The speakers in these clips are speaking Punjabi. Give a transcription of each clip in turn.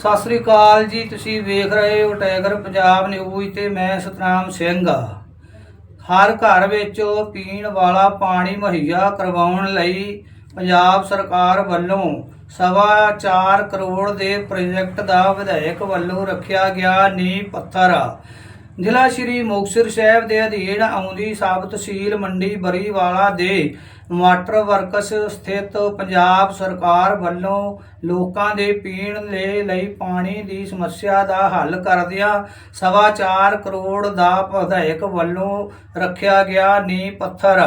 ਸਤਿ ਸ੍ਰੀ ਅਕਾਲ ਜੀ, ਤੁਸੀਂ ਵੇਖ ਰਹੇ ਹੋ ਟਾਈਗਰ ਪੰਜਾਬ ਨਿਊਜ਼ ਤੇ ਮੈਂ ਸਤਨਾਮ ਸਿੰਘ। ਹਰ ਘਰ ਵਿੱਚ ਪੀਣ ਵਾਲਾ ਪਾਣੀ ਮੁਹੱਈਆ ਕਰਵਾਉਣ ਲਈ ਪੰਜਾਬ ਸਰਕਾਰ ਵੱਲੋਂ ਸਵਾ ਚਾਰ ਕਰੋੜ ਦੇ ਪ੍ਰੋਜੈਕਟ ਦਾ ਵਿਧਾਇਕ ਵੱਲੋਂ ਰੱਖਿਆ ਗਿਆ ਨੀਂਹ ਪੱਥਰ। ਜ਼ਿਲ੍ਹਾ ਸ਼੍ਰੀ ਮੁਕਤਸਰ ਸਾਹਿਬ ਦੇ ਅਧੀਨ ਆਉਂਦੀ ਸਬ ਤਹਿਸੀਲ ਮੰਡੀ ਬਰੀਵਾਲਾ ਦੇ ਵਾਟਰ ਵਰਕਸ ਸਥਿਤ ਪੰਜਾਬ ਸਰਕਾਰ ਵੱਲੋਂ ਲੋਕਾਂ ਦੇ ਪੀਣ ਦੇ ਲਈ ਪਾਣੀ ਦੀ ਸਮੱਸਿਆ ਦਾ ਹੱਲ ਕਰਦਿਆਂ ਸਵਾ ਚਾਰ ਕਰੋੜ ਦਾ ਵਿਧਾਇਕ ਵੱਲੋਂ ਰੱਖਿਆ ਗਿਆ ਨੀਂਹ ਪੱਥਰ।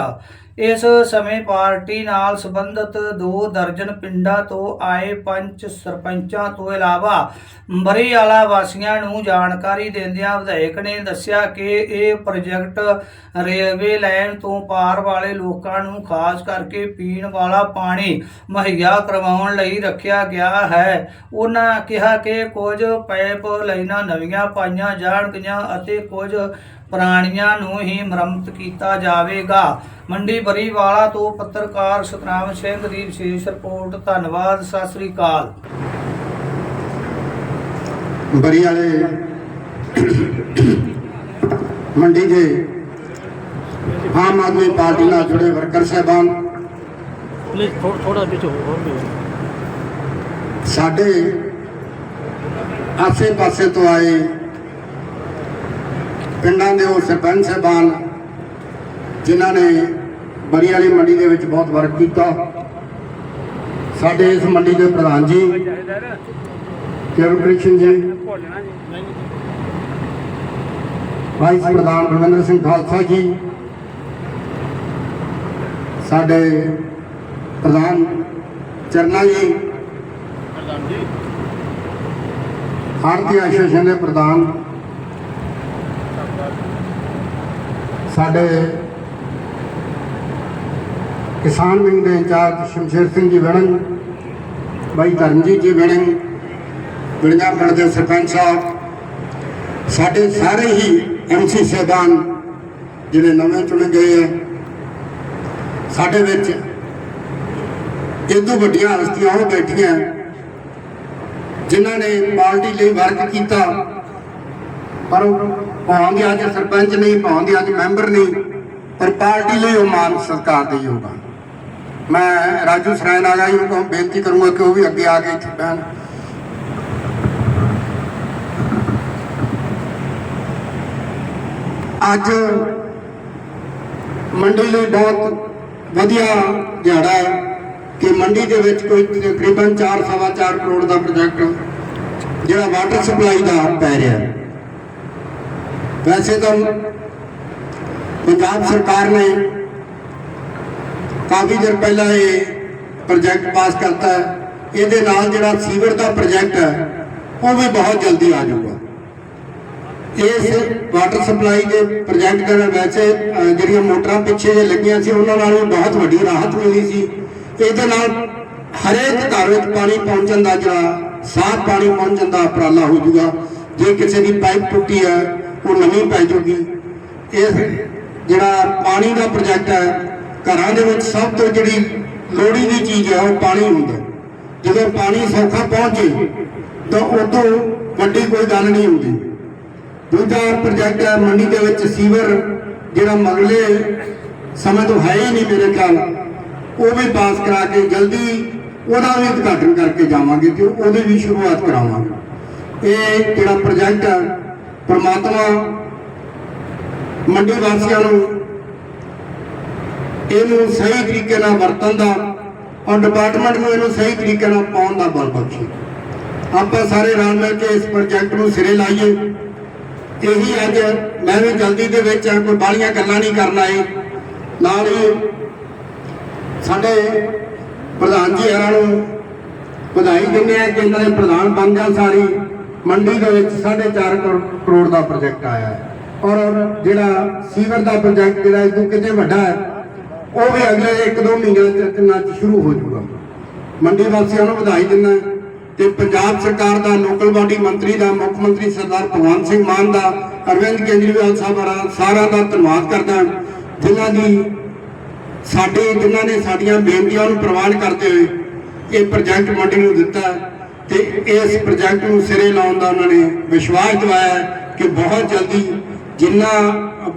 ਇਸ ਸਮੇਂ ਪਾਰਟੀ ਨਾਲ ਸੰਬੰਧਿਤ ਦੋ ਦਰਜਨ ਪਿੰਡਾਂ ਤੋਂ ਆਏ ਪੰਚ ਸਰਪੰਚਾਂ ਤੋਂ ਇਲਾਵਾ ਬਰੀਆਲਾ ਵਾਸੀਆਂ ਨੂੰ ਜਾਣਕਾਰੀ ਦਿੰਦਿਆਂ ਵਿਧਾਇਕ ਨੇ ਦੱਸਿਆ ਕਿ ਇਹ ਪ੍ਰੋਜੈਕਟ ਰੇਲਵੇ ਲਾਈਨ ਤੋਂ ਪਾਰ ਵਾਲੇ ਲੋਕਾਂ ਨੂੰ ਖਾਸ ਕਰਕੇ ਪੀਣ ਵਾਲਾ ਪਾਣੀ ਮੁਹੱਈਆ ਕਰਵਾਉਣ ਲਈ ਰੱਖਿਆ ਗਿਆ ਹੈ। ਉਹਨਾਂ ਕਿਹਾ ਕਿ ਕੁਝ ਪਾਈਪ ਲਾਈਨਾਂ ਨਵੀਆਂ ਪਾਈਆਂ ਜਾਣਗੀਆਂ ਅਤੇ ਕੁਝ ਪ੍ਰਾਣੀਆਂ ਨੂੰ ਹੀ ਮਰਮਤ ਕੀਤਾ ਜਾਵੇਗਾ। ਮੰਡੀ ਬਰੀਵਾਲਾ ਤੋਂ ਪੱਤਰਕਾਰ ਸਤਨਾਮ ਸਿੰਘ ਦੀ ਵਿਸ਼ੇਸ਼ ਰਿਪੋਰਟ। ਧੰਨਵਾਦ ਸਤਿ ਸ੍ਰੀ ਅਕਾਲ। ਬਰੀ ਵਾਲੇ ਮੰਡੀ ਦੇ ਆਮ ਆਦਮੀ ਪਾਰਟੀ ਨਾਲ ਜੁੜੇ ਵਰਕਰ ਸਾਹਿਬਾਨ। ਪਲੀਜ਼ ਥੋੜਾ ਵਿੱਚ ਹੋਰ ਵੀ ਸਾਡੇ ਆਸੇ ਪਾਸੇ ਤੋਂ ਆਏ ਪਿੰਡਾਂ ਦੇ ਉਹ ਸਰਪੰਚ ਸਾਹਿਬਾਨ ਜਿਨ੍ਹਾਂ ਨੇ ਬਰੀ ਵਾਲੀ ਮੰਡੀ ਦੇ ਵਿੱਚ ਬਹੁਤ ਵਰਕ ਕੀਤਾ। ਸਾਡੇ ਇਸ ਮੰਡੀ ਦੇ ਪ੍ਰਧਾਨ ਜੀ ਕਿਰਨ ਕ੍ਰਿਸ਼ਨ ਜੀ ਵਾਈਸ ਪ੍ਰਧਾਨ ਬਲਵਿੰਦਰ ਸਿੰਘ ਖਾਲਸਾ ਜੀ ਸਾਡੇ ਪ੍ਰਧਾਨ ਚਰਨਾ ਜੀ ਭਾਰਤੀ ਐਸੋਸੀਏਸ਼ਨ ਦੇ ਪ੍ਰਧਾਨ ਸਾਡੇ ਕਿਸਾਨ ਵਿੰਗ ਦੇ ਇੰਚਾਰਜ ਸ਼ਮਸ਼ੇਰ ਸਿੰਘ ਜੀ ਵੜਨ ਬਾਈ ਧਰਮਜੀਤ ਜੀ ਵੜਨ ਬਿਲਗਾ ਪਿੰਡ ਦੇ ਸਰਪੰਚ ਸਾਹਿਬ, ਸਾਡੇ ਸਾਰੇ ਹੀ ਐਮਸੀ ਸਾਹਿਬਾਨ ਜਿਹੜੇ ਨਵੇਂ ਚੁਣੇ ਗਏ ਆ, ਸਾਡੇ ਵਿੱਚ ਇਦੋਂ ਵੱਡੀਆਂ ਹਸਤੀਆਂ ਉਹ ਬੈਠੀਆਂ, ਜਿਨ੍ਹਾਂ ਨੇ ਪਾਰਟੀ ਲਈ ਵਰਕ ਕੀਤਾ, ਪਰ ਭਾਵੇਂ ਅੱਜ ਸਰਪੰਚ ਨਹੀਂ ਭਾਵੇਂ ਅੱਜ ਮੈਂਬਰ ਨਹੀਂ, ਪਰ ਪਾਰਟੀ ਲਈ ਉਹ ਮਾਨ ਸਰਕਾਰ ਦੇ ਯੋਗ ਆ। ਮੈਂ ਰਾਜੂ ਸਰਾਇਨ ਆ ਜੀ ਨੂੰ ਬੇਨਤੀ ਕਰੂੰਗਾ ਕਿ ਉਹ ਵੀ ਅੱਗੇ ਆ ਕੇ ਇੱਥੇ ਬਹਿਣ। ਅੱਜ ਮੰਡੀ ਲਈ ਬਹੁਤ ਵਧੀਆ ਦਿਹਾੜਾ ਹੈ ਕਿ ਮੰਡੀ ਦੇ ਵਿੱਚ ਕੋਈ ਤਕਰੀਬਨ 4 ਸਵਾ 4 ਕਰੋੜ ਦਾ ਪ੍ਰੋਜੈਕਟ ਜਿਹੜਾ ਵਾਟਰ ਸਪਲਾਈ ਦਾ ਪੈ ਰਿਹਾ ਹੈ। ਵੈਸੇ ਤਾਂ ਪੰਜਾਬ ਸਰਕਾਰ ਨੇ ਕਾਫੀ ਦਿਨ ਪਹਿਲਾਂ ਇਹ ਪ੍ਰੋਜੈਕਟ ਪਾਸ ਕਰਤਾ ਇਹਦੇ ਨਾਲ ਜਿਹੜਾ ਸੀਵਰ ਦਾ ਪ੍ਰੋਜੈਕਟ ਹੈ, ਉਹ ਵੀ ਬਹੁਤ ਜਲਦੀ ਆ ਜਾਊਗਾ। ਇਸ ਵਾਟਰ ਸਪਲਾਈ ਦੇ ਪ੍ਰੋਜੈਕਟ ਦੇ ਵੈਸੇ ਜਿਹੜੀਆਂ ਮੋਟਰਾਂ ਪਿੱਛੇ ਜੇ ਲੱਗੀਆਂ ਸੀ, ਉਹਨਾਂ ਨਾਲ ਵੀ ਬਹੁਤ ਵੱਡੀ ਰਾਹਤ ਮਿਲੀ ਸੀ। ਇਹਦੇ ਨਾਲ ਹਰੇਕ ਘਰ ਵਿੱਚ ਪਾਣੀ ਪਹੁੰਚਣ ਦਾ ਜਿਹੜਾ ਸਾਫ਼ ਪਾਣੀ ਪਹੁੰਚਣ ਦਾ ਉਪਰਾਲਾ ਹੋ ਜਾਊਗਾ। ਜੇ ਕਿਸੇ ਦੀ ਪਾਈਪ ਟੁੱਟੀ ਹੈ ਉਹ ਨਵੀਂ ਪੈ ਜੂਗੀ ਇਸ ਜਿਹੜਾ ਪਾਣੀ ਦਾ ਪ੍ਰੋਜੈਕਟ ਹੈ, ਘਰਾਂ ਦੇ ਵਿੱਚ ਸਭ ਤੋਂ ਜਿਹੜੀ ਲੋੜੀ ਦੀ ਚੀਜ਼ ਹੈ, ਉਹ ਪਾਣੀ ਹੁੰਦਾ ਜਦੋਂ ਪਾਣੀ ਸੌਖਾ ਪਹੁੰਚੇ, ਤਾਂ ਉਦੋਂ ਵੱਡੀ ਕੋਈ ਗੱਲ ਨਹੀਂ ਹੁੰਦੀ। ਦੂਜਾ ਪ੍ਰੋਜੈਕਟ ਹੈ, ਮੰਡੀ ਦੇ ਵਿੱਚ ਸੀਵਰ ਜਿਹੜਾ ਮਗਲੇ ਸਮੇਂ ਤੋਂ ਹੈ ਹੀ ਨਹੀਂ ਮੇਰੇ ਖਿਆਲ, ਉਹ ਵੀ ਪਾਸ ਕਰਾ ਕੇ ਜਲਦੀ ਉਹਦਾ ਵੀ ਉਦਘਾਟਨ ਕਰਕੇ ਜਾਵਾਂਗੇ ਤੇ ਉਹਦੀ ਵੀ ਸ਼ੁਰੂਆਤ ਕਰਾਵਾਂਗੇ। ਇਹ ਜਿਹੜਾ ਪ੍ਰੋਜੈਕਟ ਹੈ ਪਰਮਾਤਮਾ ਮੰਡੀ ਵਾਸੀਆਂ ਨੂੰ ਇਹਨੂੰ ਸਹੀ ਤਰੀਕੇ ਨਾਲ ਵਰਤਣ ਦਾ ਔਰ ਡਿਪਾਰਟਮੈਂਟ ਨੂੰ ਇਹਨੂੰ ਸਹੀ ਤਰੀਕੇ ਨਾਲ ਪਾਉਣ ਦਾ ਬਲ ਬਖਸ਼ੇ। ਆਪਾਂ ਸਾਰੇ ਰਲ ਮਿਲ ਕੇ ਇਸ ਪ੍ਰੋਜੈਕਟ ਨੂੰ ਸਿਰੇ ਲਾਈਏ। ਇਹੀ ਅੱਜ ਮੈਂ ਵੀ ਜਲਦੀ ਦੇ ਵਿੱਚ ਕੋਈ ਬਾਹਲੀਆਂ ਗੱਲਾਂ ਨਹੀਂ ਕਰਨ ਆਏ। ਨਾਲ ਹੀ ਸਾਡੇ ਪ੍ਰਧਾਨ ਜੀ ਹਰਾਂ ਨੂੰ ਵਧਾਈ ਦਿੰਦੇ ਆ ਕਿ ਇਹਨਾਂ ਦੇ ਪ੍ਰਧਾਨ ਬਣ ਜਾਣ ਸਾਰੀ। ਮੰਡੀ ਦੇ ਵਿੱਚ 4.5 ਕਰੋੜ ਦਾ ਪ੍ਰੋਜੈਕਟ ਆਇਆ ਹੈ। ਔਰ ਜਿਹੜਾ ਸੀਵਰ ਦਾ ਪ੍ਰੋਜੈਕਟ ਜਿਹੜਾ ਇਹ ਤੋਂ ਕਿਤੇ ਵੱਡਾ ਹੈ, ਉਹ ਵੀ ਅਗਲੇ 1-2 ਮਹੀਨਿਆਂ ਚ ਤਿੰਨਾਂ ਸ਼ੁਰੂ ਹੋ ਜਾਊਗਾ। ਮੰਡੀ ਵਾਸੀਆਂ ਨੂੰ ਵਧਾਈ ਦਿੰਦਾ ਤੇ ਪੰਜਾਬ ਸਰਕਾਰ ਦਾ, ਲੋਕਲ ਬਾਡੀ ਮੰਤਰੀ ਦਾ, ਮੁੱਖ ਮੰਤਰੀ ਸਰਦਾਰ ਭਗਵੰਤ ਸਿੰਘ ਮਾਨ ਦਾ, ਅਰਵਿੰਦ ਕੇਜਰੀਵਾਲ ਸਾਹਿਬ ਦਾ ਸਾਰਿਆਂ ਦਾ ਧੰਨਵਾਦ ਕਰਦਾ ਜਿਨ੍ਹਾਂ ਦੀ ਸਾਡੇ ਜਿਨ੍ਹਾਂ ਨੇ ਸਾਡੀਆਂ ਬੇਨਤੀਆਂ ਨੂੰ ਪ੍ਰਵਾਨ ਕਰਦੇ ਹੋਏ ਇਹ ਪ੍ਰੋਜੈਕਟ ਮੰਡੀ ਨੂੰ ਦਿੱਤਾ ਤੇ ਇਸ ਪ੍ਰੋਜੈਕਟ ਨੂੰ ਸਿਰੇ ਲਾਉਣ ਦਾ ਉਹਨਾਂ ਨੇ ਵਿਸ਼ਵਾਸ ਦਿਵਾਇਆ ਕਿ ਬਹੁਤ ਜਲਦੀ ਜਿੰਨਾ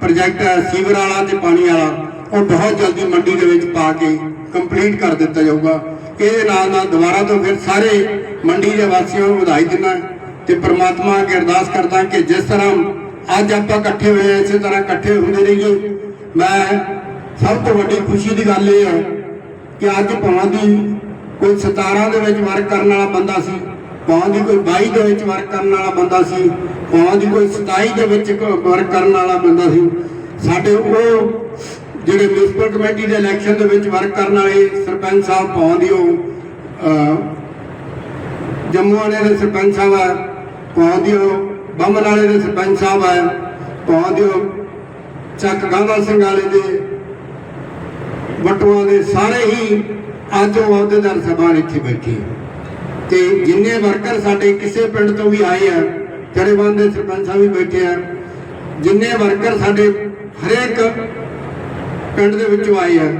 ਪ੍ਰੋਜੈਕਟ ਹੈ ਸੀਵਰ ਵਾਲਾ ਤੇ ਪਾਣੀ ਵਾਲਾ ਉਹ ਬਹੁਤ ਜਲਦੀ ਮੰਡੀ ਦੇ ਵਿੱਚ ਪਾ ਕੇ ਕੰਪਲੀਟ ਕਰ ਦਿੱਤਾ ਜਾਊਗਾ। ਇਹਦੇ ਨਾਲ ਨਾਲ ਦੁਬਾਰਾ ਤੋਂ ਫਿਰ ਸਾਰੇ ਮੰਡੀ ਦੇ ਵਾਸੀਆਂ ਨੂੰ ਵਧਾਈ ਦਿੰਦਾ ਤੇ ਪ੍ਰਮਾਤਮਾ ਅੱਗੇ ਅਰਦਾਸ ਕਰਦਾ ਕਿ ਜਿਸ ਤਰ੍ਹਾਂ ਅੱਜ ਆਪਾਂ ਇਕੱਠੇ ਹੋਏ ਹਾਂ, ਇਸੇ ਤਰ੍ਹਾਂ ਇਕੱਠੇ ਹੁੰਦੇ ਰਹੀਏ। ਮੈਂ ਸਭ ਤੋਂ ਵੱਡੀ ਖੁਸ਼ੀ ਦੀ ਗੱਲ ਇਹ ਹੈ ਕਿ ਅੱਜ ਭਾਵਾਂ ਦੀ ਕੋਈ 17 ਦੇ ਵਿੱਚ ਵਰਕ ਕਰਨ ਵਾਲਾ ਬੰਦਾ ਸੀ ਭਾਵਾਂ ਦੀ ਕੋਈ 22 ਦੇ ਵਿੱਚ ਵਰਕ ਕਰਨ ਵਾਲਾ ਬੰਦਾ ਸੀ ਭਾਵਾਂ ਦੀ ਕੋਈ 27 ਦੇ ਵਿੱਚ ਵਰਕ ਕਰਨ ਵਾਲਾ ਬੰਦਾ ਸੀ। ਸਾਡੇ ਉਹ ਜਿਹੜੇ ਮਿਊਨਿਸਪਲ ਕਮੇਟੀ ਦੇ ਇਲੈਕਸ਼ਨ ਦੇ ਵਿੱਚ ਵਰਕ ਕਰਨ ਵਾਲੇ ਸਰਪੰਚ ਸਾਹਿਬ ਭਾਵਾਂ ਦੀ ਉਹ ਜੰਮੂ ਵਾਲੇ ਦੇ ਸਰਪੰਚ ਸਾਹਿਬ ਹੈ ਭਾਵਾਂ ਦੀ ਉਹ ਬੰਮਨ ਵਾਲੇ ਦੇ ਸਰਪੰਚ ਸਾਹਿਬ ਹੈ ਭਾਵਾਂ ਦੀ ਉਹ ਚੱਕ ਗਾਂਧਾ ਸਿੰਘ ਵਾਲੇ ਦੇ ਵਟੂਆਂ ਦੇ ਸਾਰੇ ਹੀ ਅੱਜ ਉਹ ਅਹੁਦੇਦਾਰ ਸਭਾ ਇੱਥੇ ਬੈਠੇ ਆ। ਤੇ ਜਿੰਨੇ ਵਰਕਰ ਸਾਡੇ ਕਿਸੇ ਪਿੰਡ ਤੋਂ ਵੀ ਆਏ ਆ ਜੜੇਬੰਦ ਦੇ ਸਰਪੰਚ ਸਾਹਿਬ ਵੀ ਬੈਠੇ ਆ, ਜਿੰਨੇ ਵਰਕਰ ਸਾਡੇ ਹਰੇਕ ਪਿੰਡ ਦੇ ਵਿੱਚੋਂ ਆਏ ਆ,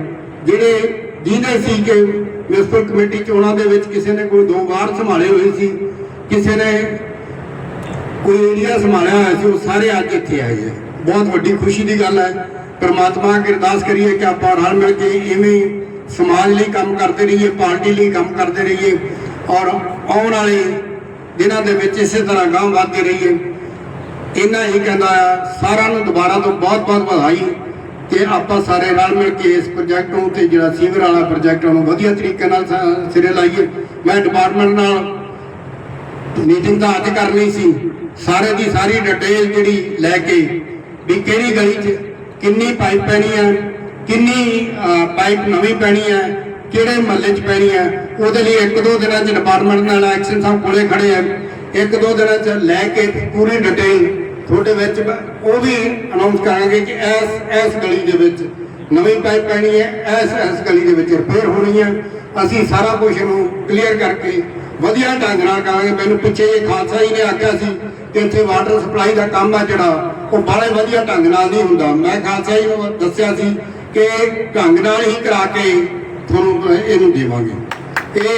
ਜਿਹੜੇ ਜਿਹਨੇ ਸੀ ਕਿ ਮਿਊਨਿਸਪਲ ਕਮੇਟੀ ਚੋਣਾਂ ਦੇ ਵਿੱਚ ਕਿਸੇ ਨੇ ਕੋਈ ਦੋ ਵਾਰ ਸੰਭਾਲੇ ਹੋਏ ਸੀ, ਕਿਸੇ ਨੇ ਕੋਈ ਏਰੀਆ ਸੰਭਾਲਿਆ ਹੋਇਆ ਸੀ, ਉਹ ਸਾਰੇ ਅੱਜ ਇੱਥੇ ਆਏ ਆ ਬਹੁਤ ਵੱਡੀ ਖੁਸ਼ੀ ਦੀ ਗੱਲ ਹੈ, ਪਰਮਾਤਮਾ ਅੱਗੇ ਅਰਦਾਸ ਕਰੀਏ ਕਿ ਆਪਾਂ ਰਲ ਮਿਲ ਕੇ ਇਵੇਂ ਸਮਾਜ ਲਈ ਕੰਮ ਕਰਦੇ ਰਹੀਏ, ਪਾਰਟੀ ਲਈ ਕੰਮ ਕਰਦੇ ਰਹੀਏ ਔਰ ਆਉਣ ਵਾਲੇ ਦਿਨਾਂ ਦੇ ਵਿੱਚ ਇਸੇ ਤਰ੍ਹਾਂ ਗਾਂਵ ਵਧਦੇ ਰਹੀਏ। ਇਹਨਾਂ ਹੀ ਕਹਿੰਦਾ ਆ, ਸਾਰਿਆਂ ਨੂੰ ਦੁਬਾਰਾ ਤੋਂ ਬਹੁਤ ਬਹੁਤ ਵਧਾਈ ਤੇ ਆਪਾਂ ਸਾਰੇ ਰਲ ਮਿਲ ਕੇ ਇਸ ਪ੍ਰੋਜੈਕਟ ਨੂੰ ਤੇ ਜਿਹੜਾ ਸੀਵਰ ਵਾਲਾ ਪ੍ਰੋਜੈਕਟ ਨੂੰ ਵਧੀਆ ਤਰੀਕੇ ਨਾਲ ਸਿਰੇ ਲਾਈਏ। ਮੈਂ ਡਿਪਾਰਟਮੈਂਟ ਨਾਲ ਮੀਟਿੰਗ ਤਾਂ ਅੱਜ ਕਰਨੀ ਸੀ। ਸਾਰੇ ਦੀ ਸਾਰੀ ਡਿਟੇਲ ਜਿਹੜੀ ਲੈ ਕੇ ਵੀ ਕਿਹੜੀ ਗਲੀ 'ਚ ਕਿੰਨੀ ਪਾਈਪ ਪੈਣੀ ਹੈ ਕਿੰਨੀ ਪਾਈਪ ਨਵੀਂ ਪੈਣੀ ਹੈ, ਕਿਹੜੇ ਮਹੱਲੇ 'ਚ ਪੈਣੀ ਹੈ, ਉਹਦੇ ਲਈ ਇੱਕ ਦੋ ਦਿਨਾਂ 'ਚ ਡਿਪਾਰਟਮੈਂਟ ਨਾਲ ਐਕਸ਼ਨ ਸਾਹਿਬ ਕੋਲੇ ਖੜੇ ਆ ਇੱਕ ਦੋ ਦਿਨਾਂ 'ਚ ਲੈ ਕੇ ਪੂਰੀ ਡਿਟੇਲ ਤੁਹਾਡੇ ਵਿੱਚ ਉਹ ਵੀ ਅਨਾਉਂਸ ਕਰਾਂਗੇ ਕਿ ਇਸ ਇਸ ਗਲੀ ਦੇ ਵਿੱਚ ਨਵੀਂ ਪਾਈਪ ਪੈਣੀ ਹੈ ਇਸ ਇਸ ਗਲੀ ਦੇ ਵਿੱਚ ਰਿਪੇਅਰ ਹੋਣੀ ਹੈ। ਅਸੀਂ ਸਾਰਾ ਕੁਝ ਨੂੰ ਕਲੀਅਰ ਕਰਕੇ ਵਧੀਆ ਢੰਗ ਨਾਲ ਕਰਾਂਗੇ। ਮੈਨੂੰ ਪਿੱਛੇ ਇਹ ਖਾਲਸਾ ਜੀ ਨੇ ਆਖਿਆ ਸੀ ਕਿ ਇੱਥੇ ਵਾਟਰ ਸਪਲਾਈ ਦਾ ਕੰਮ ਆ ਜਿਹੜਾ, ਉਹ ਬੜੇ ਵਧੀਆ ਢੰਗ ਨਾਲ ਨਹੀਂ ਹੁੰਦਾ। ਮੈਂ ਖਾਲਸਾ ਜੀ ਨੂੰ ਦੱਸਿਆ ਸੀ ਕਿ ਢੰਗ ਨਾਲ ਹੀ ਕਰਾ ਕੇ ਤੁਹਾਨੂੰ ਇਹਨੂੰ ਦੇਵਾਂਗੇ। ਇਹ